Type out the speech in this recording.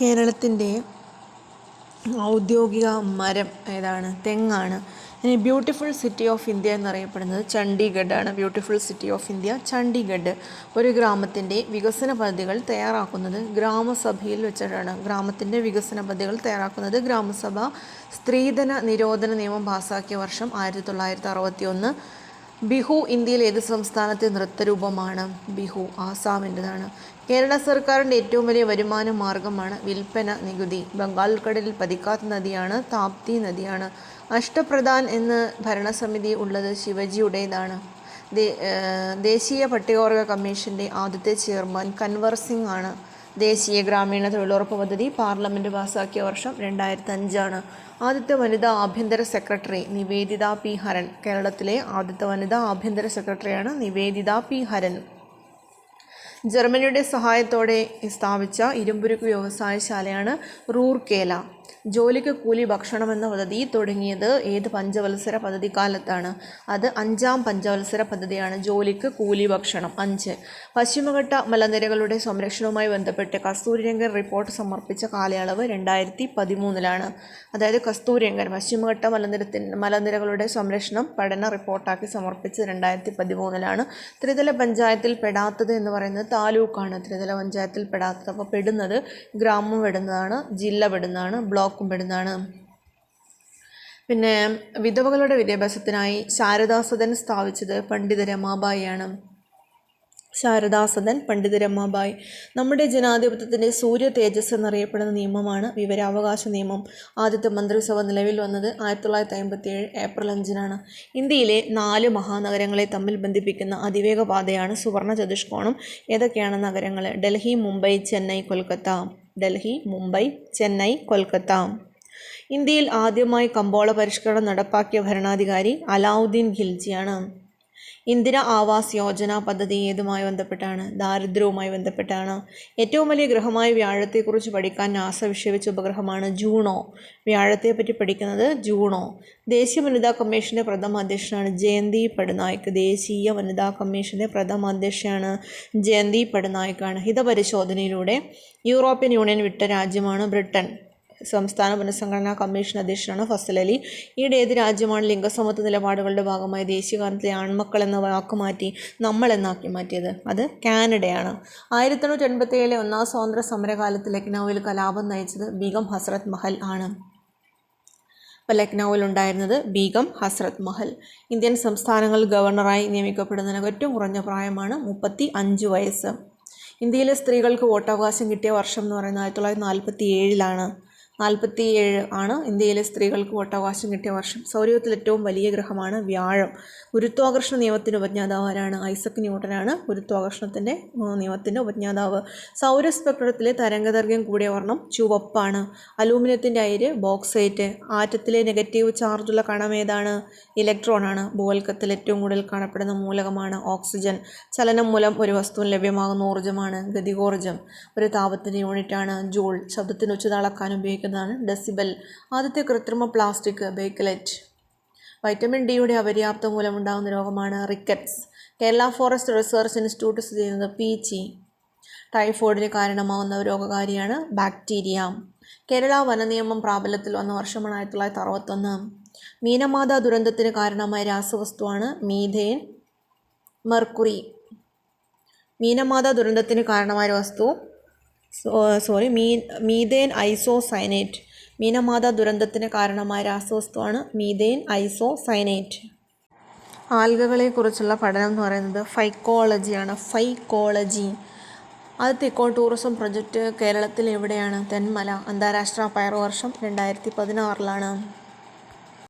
കേരളത്തിന്റെ ഔദ്യോഗിക മരം ഏതാണ്? തെങ്ങാണ്. ഇനി ബ്യൂട്ടിഫുൾ സിറ്റി ഓഫ് ഇന്ത്യ എന്നറിയപ്പെടുന്നത് ആണ് beautiful city of India Chandigarh. ഒരു ഗ്രാമത്തിന്റെ വികസന പദ്ധതികൾ തയ്യാറാക്കുന്നത് ഗ്രാമസഭയിൽ വെച്ചിട്ടാണ്. ഗ്രാമത്തിന്റെ വികസന പദ്ധതികൾ തയ്യാറാക്കുന്നത് ഗ്രാമസഭ സ്ത്രീധന നിരോധന നിയമം പാസാക്കിയ വർഷം ആയിരത്തി തൊള്ളായിരത്തി അറുപത്തി ഒന്ന് ബിഹു ഇന്ത്യയിൽ ഏത് സംസ്ഥാനത്തെ നൃത്തരൂപമാണ്? ബിഹു ആസാമിന്റെതാണ് കേരള സർക്കാരിന്റെ ഏറ്റവും വലിയ വരുമാന മാർഗമാണ് വിൽപ്പന നികുതി. ബംഗാൾ കടലിൽ പതിക്കാത്ത നദിയാണ് താപ്തി നദിയാണ്. അഷ്ടപ്രധാൻ എന്ന് ഭരണസമിതി ഉള്ളത് ശിവജിയുടേതാണ്. ദേശീയ പട്ടികവർഗ കമ്മീഷന്റെ ആദ്യത്തെ ചെയർമാൻ കൻവർ സിംഗ് ആണ്. ദേശീയ ഗ്രാമീണ തൊഴിലുറപ്പ് പദ്ധതി പാർലമെന്റ് പാസാക്കിയ വർഷം രണ്ടായിരത്തി അഞ്ചാണ് ആദ്യത്തെ വനിതാ ആഭ്യന്തര സെക്രട്ടറി നിവേദിത പി ഹരൻ. കേരളത്തിലെ ആദ്യത്തെ വനിതാ ആഭ്യന്തര സെക്രട്ടറിയാണ് നിവേദിത പി ഹരൻ. ജർമ്മനിയുടെ സഹായത്തോടെ സ്ഥാപിച്ച ഇരുമ്പുരുക്ക് വ്യവസായശാലയാണ് റൂർക്കേല. ജോലിക്ക് കൂലി ഭക്ഷണമെന്ന പദ്ധതി തുടങ്ങിയത് ഏത് പഞ്ചവത്സര പദ്ധതി കാലത്താണ് അത് അഞ്ചാം പഞ്ചവത്സര പദ്ധതിയാണ്. ജോലിക്ക് കൂലി ഭക്ഷണം അഞ്ച്. പശ്ചിമഘട്ട മലനിരകളുടെ സംരക്ഷണവുമായി ബന്ധപ്പെട്ട് കസ്തൂരിരംഗൻ റിപ്പോർട്ട് സമർപ്പിച്ച കാലയളവ് രണ്ടായിരത്തി പതിമൂന്നിലാണ് അതായത് കസ്തൂരിരംഗൻ പശ്ചിമഘട്ട മലനിരത്തിൻ മലനിരകളുടെ സംരക്ഷണം പഠന റിപ്പോർട്ടാക്കി സമർപ്പിച്ചത് രണ്ടായിരത്തി പതിമൂന്നിലാണ് ത്രിതല പഞ്ചായത്തിൽ പെടാത്തത് എന്ന് പറയുന്നത് താലൂക്കാണ്. ത്രിതല പഞ്ചായത്തിൽ പെടാത്തത്. അപ്പോൾ പെടുന്നത് ഗ്രാമം പെടുന്നതാണ് ജില്ല പെടുന്നതാണ് ബ്ലോക്കും പെടുന്നതാണ് പിന്നെ വിധവകളുടെ വിദ്യാഭ്യാസത്തിനായി ശാരദാസദൻ സ്ഥാപിച്ചത് പണ്ഡിത രമാബായിയാണ് ശാരദാസദൻ പണ്ഡിത രമാബായി നമ്മുടെ ജനാധിപത്യത്തിന്റെ സൂര്യ തേജസ് എന്നറിയപ്പെടുന്ന നിയമമാണ് വിവരാവകാശ നിയമം. ആദ്യത്തെ മന്ത്രിസഭ നിലവിൽ വന്നത് ആയിരത്തി തൊള്ളായിരത്തി അമ്പത്തി ഏഴ് ഏപ്രിൽ അഞ്ചിനാണ്. ഇന്ത്യയിലെ നാല് മഹാനഗരങ്ങളെ തമ്മിൽ ബന്ധിപ്പിക്കുന്ന അതിവേഗ പാതയാണ് സുവർണ ചതുഷ്കോണം. ഏതൊക്കെയാണ് നഗരങ്ങൾ ഡൽഹി മുംബൈ ചെന്നൈ കൊൽക്കത്ത. ഡൽഹി മുംബൈ ചെന്നൈ കൊൽക്കത്ത. ഇന്ത്യയിൽ ആദ്യമായി കമ്പോള പരിഷ്കരണം നടപ്പാക്കിയ ഭരണാധികാരി അലാവുദ്ദീൻ ഖിൽജിയാണ്. ഇന്ദിര ആവാസ് യോജന പദ്ധതി ഏതുമായി ബന്ധപ്പെട്ടാണ് ദാരിദ്ര്യവുമായി ബന്ധപ്പെട്ടാണ്. ഏറ്റവും വലിയ ഗ്രഹമായ വ്യാഴത്തെക്കുറിച്ച് പഠിക്കാൻ നാസ വിക്ഷേപിച്ച ഉപഗ്രഹമാണ് ജൂണോ. വ്യാഴത്തെപ്പറ്റി പഠിക്കുന്നത് ജൂണോ. ദേശീയ വനിതാ കമ്മീഷന്റെ പ്രഥമ അധ്യക്ഷനാണ് ജയന്തി പട്നായിക്. ദേശീയ വനിതാ കമ്മീഷന്റെ പ്രഥമ അധ്യക്ഷയാണ് ജയന്തി പട്നായിക്കാണ് ഹിതപരിശോധനയിലൂടെ യൂറോപ്യൻ യൂണിയൻ വിട്ട രാജ്യമാണ് ബ്രിട്ടൻ. സംസ്ഥാന പുനഃസംഘടനാ കമ്മീഷൻ അധ്യക്ഷനാണ് ഫസൽ അലി ഈയിടെ ഏത് രാജ്യമാണ് ലിംഗസമത്വ നിലപാടുകളുടെ ഭാഗമായി ദേശീയഗാനത്തിലെ ആൺമക്കൾ എന്ന വാക്ക് മാറ്റി നമ്മൾ എന്നാക്കി മാറ്റിയത്. അത് കാനഡയാണ്. ആയിരത്തി തൊണ്ണൂറ്റി എൺപത്തി ഏഴിലെ ഒന്നാം സ്വാതന്ത്ര്യ സമരകാലത്ത് ലക്നൌവിൽ കലാപം നയിച്ചത് ബീഗം ഹസ്രത് മഹൽ ആണ്. ഇപ്പോൾ ലക്നൌവിലുണ്ടായിരുന്നത് ബീഗം ഹസ്രത് മഹൽ. ഇന്ത്യൻ സംസ്ഥാനങ്ങളിൽ ഗവർണറായി നിയമിക്കപ്പെടുന്നതിന് ഏറ്റവും കുറഞ്ഞ പ്രായമാണ് മുപ്പത്തി അഞ്ച് വയസ്സ്. ഇന്ത്യയിലെ സ്ത്രീകൾക്ക് വോട്ടവകാശം കിട്ടിയ വർഷം എന്ന് പറയുന്നത് ആയിരത്തി തൊള്ളായിരത്തി നാൽപ്പത്തി ഏഴിലാണ് നാൽപ്പത്തി ഏഴ് ആണ് ഇന്ത്യയിലെ സ്ത്രീകൾക്ക് വോട്ടവകാശം കിട്ടിയ വർഷം. സൗരയൂഥത്തിൽ ഏറ്റവും വലിയ ഗ്രഹമാണ് വ്യാഴം. ഗുരുത്വാകർഷണ നിയമത്തിന്റെ ഉപജ്ഞാതാവ് ആരാണ്? ഐസക് ന്യൂട്ടനാണ് ഗുരുത്വാകർഷണത്തിന്റെ നിയമത്തിന്റെ ഉപജ്ഞാതാവ്. സൗരസ്പെക്ട്രത്തിലെ തരംഗദൈർഘ്യം കൂടിയ വർണം ചുവപ്പാണ്. അലൂമിനിയത്തിന്റെ അയിര് ബോക്സൈറ്റ്. ആറ്റത്തിലെ നെഗറ്റീവ് ചാർജുള്ള കണം ഏതാണ്? ഇലക്ട്രോൺ ആണ്. ഭൂവൽക്കത്തിൽ ഏറ്റവും കൂടുതൽ കാണപ്പെടുന്ന മൂലകമാണ് ഓക്സിജൻ. ചലനം മൂലം ഒരു വസ്തുവിന് ലഭ്യമാകുന്ന ഊർജമാണ് ഗതികോർജം. ഒരു താപത്തിന്റെ യൂണിറ്റാണ് ജൂൾ. ശബ്ദത്തിന് ഉച്ചത അളക്കാൻ ഉപയോഗിക്കുന്നതാണ് ഡെസിബൽ. ആദ്യത്തെ കൃത്രിമ പ്ലാസ്റ്റിക് ബേക്കലറ്റ്. വൈറ്റമിൻ ഡിയുടെ അപര്യാപ്തം മൂലമുണ്ടാകുന്ന രോഗമാണ് rickets. Kerala Forest Research Institute സ്ഥിതി ചെയ്യുന്നത് പീച്ചി ടൈഫോയിഡിന് കാരണമാകുന്ന രോഗകാരിയാണ് ബാക്ടീരിയ. കേരള വനനിയമം പ്രാബല്യത്തിൽ വന്ന വർഷമാണ് ആയിരത്തി തൊള്ളായിരത്തി അറുപത്തൊന്ന്. മീനമാത ദുരന്തത്തിന് കാരണമായ രാസവസ്തുവാണ് മീഥേൻ മെർക്കുറി. മീനമാത ദുരന്തത്തിന് കാരണമായ വസ്തു സോറി മീ മീഥേൻ ഐസോസൈനേറ്റ്. മീനമാത ദുരന്തത്തിന് കാരണമായ രാസവസ്തുവാണ് മീഥേൻ ഐസോസൈനേറ്റ്. ആൽഗകളെക്കുറിച്ചുള്ള പഠനം എന്ന് പറയുന്നത് ഫൈക്കോളജിയാണ് ഫൈക്കോളജി. ആദ്യത്തെ ഇക്കോ ടൂറിസം പ്രൊജക്റ്റ് കേരളത്തിൽ എവിടെയാണ്? തെന്മല അന്താരാഷ്ട്ര പയർ വർഷം രണ്ടായിരത്തി പതിനാറിലാണ്.